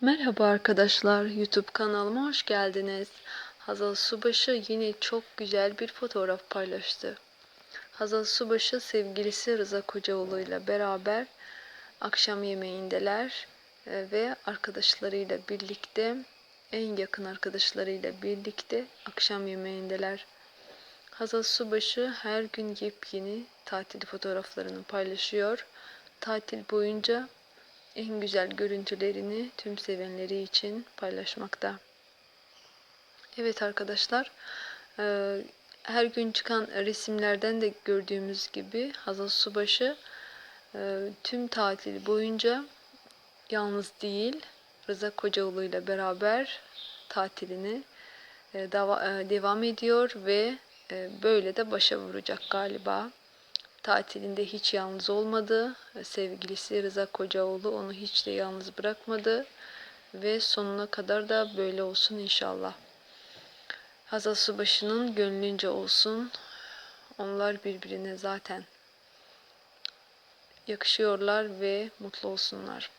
Merhaba arkadaşlar, YouTube kanalıma hoş geldiniz. Hazal Subaşı yine çok güzel bir fotoğraf paylaştı. Hazal Subaşı sevgilisi Rıza Kocaoğlu ile beraber akşam yemeğindeler e, ve arkadaşlarıyla birlikte, en yakın arkadaşlarıyla birlikte akşam yemeğindeler. Hazal Subaşı her gün yepyeni tatil fotoğraflarını paylaşıyor. Tatil boyunca en güzel görüntülerini tüm sevenleri için paylaşmakta. Evet arkadaşlar, e, her gün çıkan resimlerden de gördüğümüz gibi Hazal Subaşı e, tüm tatil boyunca yalnız değil, Rıza Kocaoğlu ile beraber tatilini e, devam ediyor ve böyle de başa vuracak galiba tatilinde hiç yalnız olmadı. Sevgilisi Rıza Kocaoğlu onu hiç de yalnız bırakmadı. Ve sonuna kadar da böyle olsun inşallah. Hazal Subaşı'nın gönlünce olsun. Onlar birbirine zaten yakışıyorlar ve mutlu olsunlar.